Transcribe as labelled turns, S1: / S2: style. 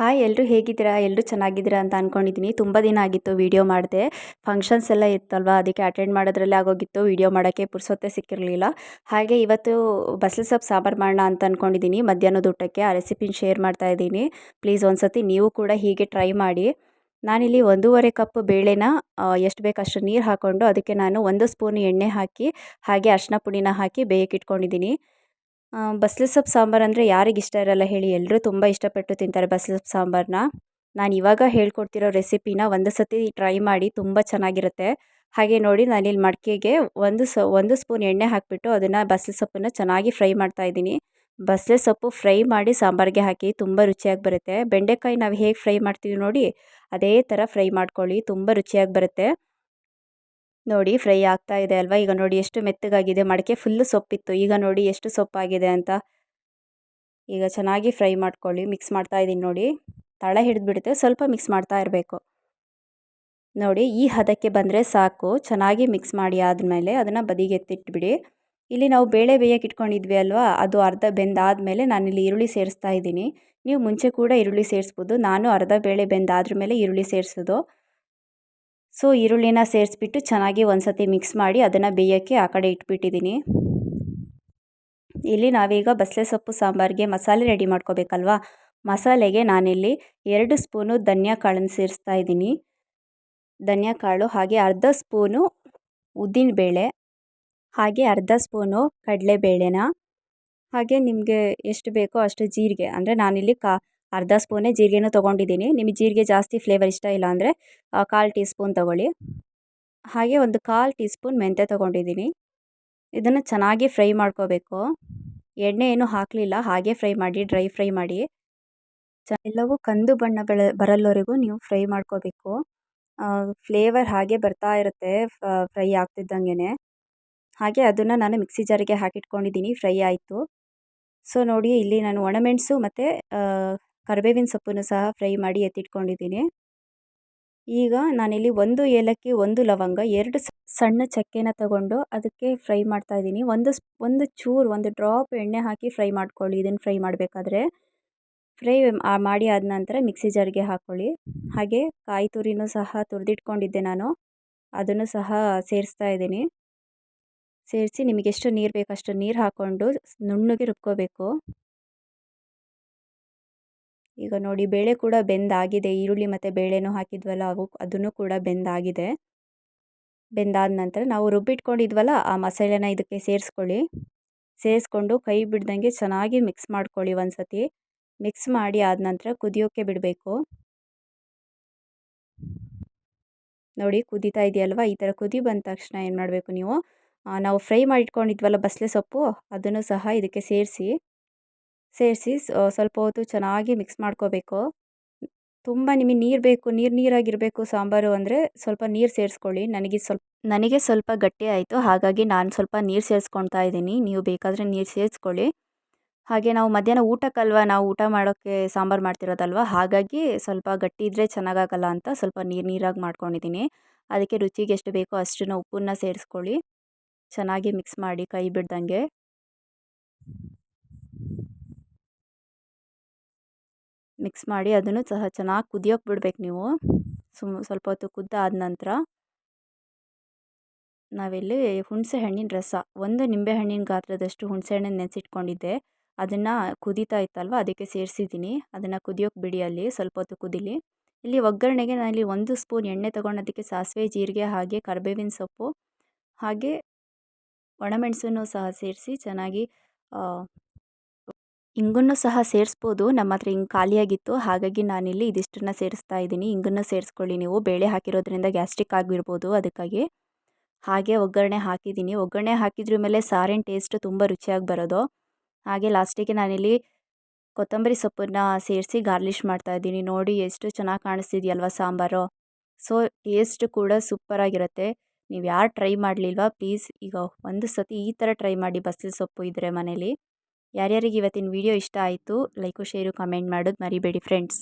S1: Hi ಎಲ್ಲರೂ ಹೇಗಿದ್ದೀರಾ? ಎಲ್ಲರೂ ಚೆನ್ನಾಗಿದ್ದೀರಾ ಅಂತ ಅಂದ್ಕೊಂಡಿದ್ದೀನಿ ತುಂಬ ದಿನ ಆಗಿತ್ತು ವೀಡಿಯೋ ಮಾಡಿದೆ. ಫಂಕ್ಷನ್ಸ್ ಎಲ್ಲ ಇತ್ತಲ್ವಾ? ಅದಕ್ಕೆ ಅಟೆಂಡ್ ಮಾಡೋದ್ರಲ್ಲೇ ಆಗೋಗಿತ್ತು. ವೀಡಿಯೋ ಮಾಡೋಕ್ಕೆ ಪುರ್ಸೊತ್ತೆ ಸಿಕ್ಕಿರಲಿಲ್ಲ. ಹಾಗೆ ಇವತ್ತು ಬಸಳೆ ಸೊಪ್ಪು ಸಾಂಬಾರು ಮಾಡೋಣ ಅಂತ ಅಂದ್ಕೊಂಡಿದ್ದೀನಿ ಮಧ್ಯಾಹ್ನದ ಊಟಕ್ಕೆ ಆ ರೆಸಿಪಿನ ಶೇರ್ ಮಾಡ್ತಾ ಇದ್ದೀನಿ. ಪ್ಲೀಸ್ ಒಂದ್ಸತಿ ನೀವು ಕೂಡ ಹೀಗೆ ಟ್ರೈ ಮಾಡಿ. ನಾನಿಲ್ಲಿ ಒಂದೂವರೆ ಕಪ್ ಬೇಳೆನ ಎಷ್ಟು ಬೇಕಷ್ಟು ನೀರು ಹಾಕ್ಕೊಂಡು ಅದಕ್ಕೆ ನಾನು ಒಂದು ಸ್ಪೂನ್ ಎಣ್ಣೆ ಹಾಕಿ, ಹಾಗೆ ಅರ್ಶಿನ ಪುಡಿನ ಹಾಕಿ ಬೇಯಕ್ಕೆ ಇಟ್ಕೊಂಡಿದ್ದೀನಿ ಬಸ್ಲು ಸೊಪ್ಪು ಸಾಂಬಾರು ಅಂದರೆ ಯಾರಿಗೆ ಇಷ್ಟ ಇರಲ್ಲ ಹೇಳಿ. ಎಲ್ಲರೂ ತುಂಬ ಇಷ್ಟಪಟ್ಟು ತಿಂತಾರೆ ಬಸಳೆ ಸೊಪ್ಪು ಸಾಂಬಾರನ್ನ ನಾನು ಇವಾಗ ಹೇಳ್ಕೊಡ್ತಿರೋ ರೆಸಿಪಿನ ಒಂದು ಸತಿ ಟ್ರೈ ಮಾಡಿ ತುಂಬ ಚೆನ್ನಾಗಿರುತ್ತೆ. ಹಾಗೆ ನೋಡಿ ನಾನಿಲ್ಲಿ ಮಡಿಕೆಗೆ ಒಂದು ಸ, ಒಂದು ಸ್ಪೂನ್ ಎಣ್ಣೆ ಹಾಕಿಬಿಟ್ಟು ಅದನ್ನು ಬಸಳೆ ಸೊಪ್ಪನ್ನು ಚೆನ್ನಾಗಿ ಫ್ರೈ ಮಾಡ್ತಾ ಇದ್ದೀನಿ. ಬಸಳೆ ಸೊಪ್ಪು ಫ್ರೈ ಮಾಡಿ ಸಾಂಬಾರಿಗೆ ಹಾಕಿ ತುಂಬ ರುಚಿಯಾಗಿ ಬರುತ್ತೆ. ಬೆಂಡೆಕಾಯಿ ನಾವು ಹೇಗೆ ಫ್ರೈ ಮಾಡ್ತೀವಿ ನೋಡಿ, ಅದೇ ಥರ ಫ್ರೈ ಮಾಡ್ಕೊಳ್ಳಿ. ತುಂಬ ರುಚಿಯಾಗಿ ಬರುತ್ತೆ. ನೋಡಿ ಫ್ರೈ ಆಗ್ತಾ ಇದೆ ಅಲ್ವಾ? ಈಗ ನೋಡಿ ಎಷ್ಟು ಮೆತ್ತಗಾಗಿದೆ. ಮಡಕೆ ಫುಲ್ಲು ಸೊಪ್ಪಿತ್ತು. ಈಗ ನೋಡಿ ಎಷ್ಟು ಸೊಪ್ಪಾಗಿದೆ ಅಂತ. ಈಗ ಚೆನ್ನಾಗಿ ಫ್ರೈ ಮಾಡ್ಕೊಳ್ಳಿ. ಮಿಕ್ಸ್ ಮಾಡ್ತಾ ಇದ್ದೀನಿ ನೋಡಿ. ತಳ ಹಿಡಿದ್ಬಿಡುತ್ತೆ. ಸ್ವಲ್ಪ ಮಿಕ್ಸ್ ಮಾಡ್ತಾ ಇರಬೇಕು. ನೋಡಿ, ಈ ಹದಕ್ಕೆ ಬಂದರೆ ಸಾಕು. ಚೆನ್ನಾಗಿ ಮಿಕ್ಸ್ ಮಾಡಿ ಆದಮೇಲೆ ಅದನ್ನು ಬದಿಗೆ ಎತ್ತಿಟ್ಬಿಡಿ. ಇಲ್ಲಿ ನಾವು ಬೇಳೆ ಬೇಯಕ್ಕೆ ಇಟ್ಕೊಂಡಿದ್ವಿ ಅಲ್ವಾ? ಅದು ಅರ್ಧ ಬೆಂದಾದಮೇಲೆ ನಾನಿಲ್ಲಿ ಈರುಳ್ಳಿ ಸೇರಿಸ್ತಾ ಇದ್ದೀನಿ. ನೀವು ಮುಂಚೆ ಕೂಡ ಈರುಳ್ಳಿ ಸೇರಿಸ್ಬೋದು. ನಾನು ಅರ್ಧ ಬೇಳೆ ಬೆಂದಾದ್ರ ಮೇಲೆ ಈರುಳ್ಳಿ ಸೇರಿಸೋದು. ಸೊ, ಈರುಳ್ಳಿನ ಸೇರಿಸ್ಬಿಟ್ಟು ಚೆನ್ನಾಗಿ ಒಂದು ಸತಿ ಮಿಕ್ಸ್ ಮಾಡಿ ಅದನ್ನು ಬೇಯೋಕ್ಕೆ ಆ ಕಡೆ ಇಟ್ಬಿಟ್ಟಿದ್ದೀನಿ ಇಲ್ಲಿ ನಾವೀಗ ಬಸಳೆ ಸೊಪ್ಪು ಸಾಂಬಾರಿಗೆ ಮಸಾಲೆ ರೆಡಿ ಮಾಡ್ಕೋಬೇಕಲ್ವಾ? ಮಸಾಲೆಗೆ ನಾನಿಲ್ಲಿ ಎರಡು ಸ್ಪೂನು ಧನಿಯಾ ಕಾಳನ್ನು ಸೇರಿಸ್ತಾ ಇದ್ದೀನಿ. ಧನಿಯಾ ಕಾಳು, ಹಾಗೆ ಅರ್ಧ ಸ್ಪೂನು ಉದ್ದಿನಬೇಳೆ ಹಾಗೆ ಅರ್ಧ ಸ್ಪೂನು ಕಡಲೆಬೇಳೆನ, ಹಾಗೆ ನಿಮಗೆ ಎಷ್ಟು ಬೇಕೋ ಅಷ್ಟು ಜೀರಿಗೆ, ಅಂದರೆ ನಾನಿಲ್ಲಿ ಕಾ ಅರ್ಧ ಸ್ಪೂನೇ ಜೀರಿಗೆನೂ ತೊಗೊಂಡಿದ್ದೀನಿ. ನಿಮಗೆ ಜೀರಿಗೆ ಜಾಸ್ತಿ ಫ್ಲೇವರ್ ಇಷ್ಟ ಇಲ್ಲ ಅಂದರೆ ಕಾಲು ಟೀ ಸ್ಪೂನ್ ತೊಗೊಳ್ಳಿ. ಹಾಗೆ ಒಂದು ಕಾಲು ಟೀ ಸ್ಪೂನ್ ಮೆಂತ್ಯ ತೊಗೊಂಡಿದ್ದೀನಿ. ಇದನ್ನು ಚೆನ್ನಾಗಿ ಫ್ರೈ ಮಾಡ್ಕೋಬೇಕು. ಎಣ್ಣೆ ಏನು ಹಾಕಲಿಲ್ಲ, ಹಾಗೆ ಫ್ರೈ ಮಾಡಿ, ಡ್ರೈ ಫ್ರೈ ಮಾಡಿ. ಎಲ್ಲವೂ ಕಂದು ಬಣ್ಣ ಬರಲ್ಲವರೆಗೂ ನೀವು ಫ್ರೈ ಮಾಡ್ಕೋಬೇಕು. ಫ್ಲೇವರ್ ಹಾಗೆ ಬರ್ತಾ ಇರುತ್ತೆ ಫ್ರೈ ಆಗ್ತಿದ್ದಂಗೆ ಹಾಗೆ ಅದನ್ನು ನಾನು ಮಿಕ್ಸಿ ಜಾರಿಗೆ ಹಾಕಿಟ್ಕೊಂಡಿದ್ದೀನಿ, ಫ್ರೈ ಆಯಿತು. ಸೊ, ನೋಡಿ, ಇಲ್ಲಿ ನಾನು ಒಣಮೆಣಸು ಮತ್ತು ಕರಿಬೇವಿನ ಸೊಪ್ಪನ್ನು ಸಹ ಫ್ರೈ ಮಾಡಿ ಎತ್ತಿಟ್ಕೊಂಡಿದ್ದೀನಿ. ಈಗ ನಾನಿಲ್ಲಿ ಒಂದು ಏಲಕ್ಕಿ, ಒಂದು ಲವಂಗ, ಎರಡು ಸಣ್ಣ ಚಕ್ಕೆನ ತಗೊಂಡು ಅದಕ್ಕೆ ಫ್ರೈ ಮಾಡ್ತಾ ಇದ್ದೀನಿ. ಒಂದು ಒಂದು ಚೂರು, ಒಂದು ಡ್ರಾಪ್ ಎಣ್ಣೆ ಹಾಕಿ ಫ್ರೈ ಮಾಡ್ಕೊಳ್ಳಿ. ಇದನ್ನು ಫ್ರೈ ಮಾಡಬೇಕಾದ್ರೆ ಫ್ರೈ ಮಾಡಿ ಆದ ನಂತರ ಮಿಕ್ಸಿ ಜಾರ್ಗೆ ಹಾಕ್ಕೊಳ್ಳಿ ಹಾಗೆ ಕಾಯಿ ತುರಿನೂ ಸಹ ತುರಿದಿಟ್ಕೊಂಡಿದ್ದೆ ನಾನು. ಅದನ್ನು ಸಹ ಸೇರಿಸ್ತಾ ಇದ್ದೀನಿ. ಸೇರಿಸಿ ನಿಮಗೆಷ್ಟು ನೀರು ಬೇಕಷ್ಟು ನೀರು ಹಾಕ್ಕೊಂಡು ನುಣ್ಣಗೆ ರುಬ್ಕೋಬೇಕು. ಈಗ ನೋಡಿ ಬೇಳೆ ಕೂಡ ಬೆಂದಾಗಿದೆ, ಈರುಳ್ಳಿ ಮತ್ತು ಬೇಳೆನೂ ಹಾಕಿದ್ವಲ್ಲ, ಅವು ಅದನ್ನು ಕೂಡ ಬೆಂದಾಗಿದೆ. ಬೆಂದಾದ ನಂತರ ನಾವು ರುಬ್ಬಿಟ್ಕೊಂಡಿದ್ವಲ್ಲ, ಆ ಮಸಾಲೆನ ಇದಕ್ಕೆ ಸೇರಿಸ್ಕೊಳ್ಳಿ. ಸೇರಿಸ್ಕೊಂಡು ಕೈ ಬಿಡ್ದಂಗೆ ಚೆನ್ನಾಗಿ ಮಿಕ್ಸ್ ಮಾಡ್ಕೊಳ್ಳಿ ಒಂದು ಸತಿ ಮಿಕ್ಸ್ ಮಾಡಿ ಆದ ನಂತರ ಕುದಿಯೋಕ್ಕೆ ಬಿಡಬೇಕು. ನೋಡಿ ಕುದೀತಾ ಇದೆಯಲ್ವ? ಈ ಥರ ಕುದಿ ಬಂದ ತಕ್ಷಣ ಏನು ಮಾಡಬೇಕು ನೀವು ನಾವು ಫ್ರೈ ಮಾಡಿ ಇಟ್ಕೊಂಡಿದ್ವಲ್ಲ ಬಸಳೆ ಸೊಪ್ಪು, ಅದನ್ನು ಸಹ ಇದಕ್ಕೆ ಸೇರಿಸಿ. ಸೇರಿಸಿ ಸ್ವಲ್ಪ ಹೊತ್ತು ಚೆನ್ನಾಗಿ ಮಿಕ್ಸ್ ಮಾಡ್ಕೋಬೇಕು. ತುಂಬ ನಿಮಗೆ ನೀರು ಬೇಕು, ನೀರು ನೀರಾಗಿರಬೇಕು ಸಾಂಬಾರು ಅಂದರೆ ಸ್ವಲ್ಪ ನೀರು ಸೇರಿಸ್ಕೊಳ್ಳಿ. ನನಗೆ ಸ್ವಲ್ಪ ನನಗೆ ಸ್ವಲ್ಪ ಗಟ್ಟಿ ಆಯಿತು. ಹಾಗಾಗಿ ನಾನು ಸ್ವಲ್ಪ ನೀರು ಸೇರಿಸ್ಕೊಳ್ತಾ ಇದ್ದೀನಿ. ನೀವು ಬೇಕಾದರೆ ನೀರು ಸೇರಿಸ್ಕೊಳ್ಳಿ. ಹಾಗೆ ನಾವು ಮಧ್ಯಾಹ್ನ ಊಟಕ್ಕಲ್ವ? ನಾವು ಊಟ ಮಾಡೋಕ್ಕೆ ಸಾಂಬಾರು ಮಾಡ್ತಿರೋದಲ್ವ? ಹಾಗಾಗಿ ಸ್ವಲ್ಪ ಗಟ್ಟಿ ಇದ್ದರೆ ಚೆನ್ನಾಗಾಗಲ್ಲ ಅಂತ ಸ್ವಲ್ಪ ನೀರು ನೀರಾಗಿ ಮಾಡ್ಕೊಂಡಿದ್ದೀನಿ. ಅದಕ್ಕೆ ರುಚಿಗೆ ಎಷ್ಟು ಬೇಕೋ ಅಷ್ಟನ್ನು ಉಪ್ಪನ್ನ ಸೇರಿಸ್ಕೊಳ್ಳಿ. ಚೆನ್ನಾಗಿ ಮಿಕ್ಸ್ ಮಾಡಿ ಕೈ ಬಿಡ್ದಂಗೆ. ಮಿಕ್ಸ್ ಮಾಡಿ ಅದನ್ನು ಸಹ ಚೆನ್ನಾಗಿ ಕುದಿಯೋಕೆ ಬಿಡ್ಬೇಕು ನೀವು. ಸುಮ್ ಸ್ವಲ್ಪ ಹೊತ್ತು ಕುದ್ದಾದ ನಂತರ ನಾವಿಲ್ಲಿ ಹುಣಸೆ ಹಣ್ಣಿನ ರಸ, ಒಂದು ನಿಂಬೆ ಹಣ್ಣಿನ ಗಾತ್ರದಷ್ಟು ಹುಣಸೆ ಹಣ್ಣನ್ನು ನೆನೆಸಿಟ್ಕೊಂಡಿದ್ದೆ. ಅದನ್ನು ಕುದೀತಾ ಇತ್ತಲ್ವ, ಅದಕ್ಕೆ ಸೇರಿಸಿದ್ದೀನಿ. ಅದನ್ನು ಕುದಿಯೋಕೆ ಬಿಡಿ ಅಲ್ಲಿ, ಸ್ವಲ್ಪ ಹೊತ್ತು ಕುದಿಲಿ. ಇಲ್ಲಿ ಒಗ್ಗರಣೆಗೆ ನಾನಿಲ್ಲಿ ಒಂದು ಸ್ಪೂನ್ ಎಣ್ಣೆ ತೊಗೊಂಡೋದಕ್ಕೆ ಸಾಸಿವೆ, ಜೀರಿಗೆ ಹಾಗೆ ಕರಿಬೇವಿನ ಸೊಪ್ಪು ಹಾಗೆ ಒಣಮೆಣಸನ್ನು ಸಹ ಸೇರಿಸಿ ಚೆನ್ನಾಗಿ ಇಂಗನ್ನು ಸಹ ಸೇರಿಸ್ಬೋದು. ನಮ್ಮ ಹತ್ರ ಹಿಂಗೆ ಖಾಲಿಯಾಗಿತ್ತು. ಹಾಗಾಗಿ ನಾನಿಲ್ಲಿ ಇದಿಷ್ಟನ್ನು ಸೇರಿಸ್ತಾ ಇದ್ದೀನಿ. ಇಂಗನ್ನು ಸೇರಿಸ್ಕೊಳ್ಳಿ ನೀವು. ಬೇಳೆ ಹಾಕಿರೋದ್ರಿಂದ ಗ್ಯಾಸ್ಟ್ರಿಕ್ ಆಗಿರ್ಬೋದು ಅದಕ್ಕಾಗಿ. ಹಾಗೆ ಒಗ್ಗರಣೆ ಹಾಕಿದ್ದೀನಿ. ಒಗ್ಗರಣೆ ಹಾಕಿದ್ರ ಮೇಲೆ ಸಾರಿನ ಟೇಸ್ಟ್ ತುಂಬ ರುಚಿಯಾಗಿ ಬರೋದು. ಹಾಗೆ ಲಾಸ್ಟಿಗೆ ನಾನಿಲ್ಲಿ ಕೊತ್ತಂಬರಿ ಸೊಪ್ಪನ್ನ ಸೇರಿಸಿ ಗಾರ್ಲಿಷ್ ಮಾಡ್ತಾ ಇದ್ದೀನಿ. ನೋಡಿ ಎಷ್ಟು ಚೆನ್ನಾಗಿ ಕಾಣಿಸ್ತಿದೆಯಲ್ವ ಸಾಂಬಾರು. ಸೊ, ಟೇಸ್ಟ್ ಕೂಡ ಸೂಪರಾಗಿರುತ್ತೆ. ನೀವು ಯಾರು ಟ್ರೈ ಮಾಡಲಿಲ್ವಾ? ಪ್ಲೀಸ್ ಈಗ ಒಂದು ಸತಿ ಈ ಥರ ಟ್ರೈ ಮಾಡಿ. ಬಸ್ಸಿಲ್ ಸೊಪ್ಪು ಇದ್ದರೆ ಮನೇಲಿ. ಯಾರ್ಯಾರಿಗೆ ಇವತ್ತಿನ ವಿಡಿಯೋ ಇಷ್ಟ ಆಯಿತು ಲೈಕು ಶೇರು ಕಮೆಂಟ್ ಮಾಡೋದು ಮರಿಬೇಡಿ ಫ್ರೆಂಡ್ಸ್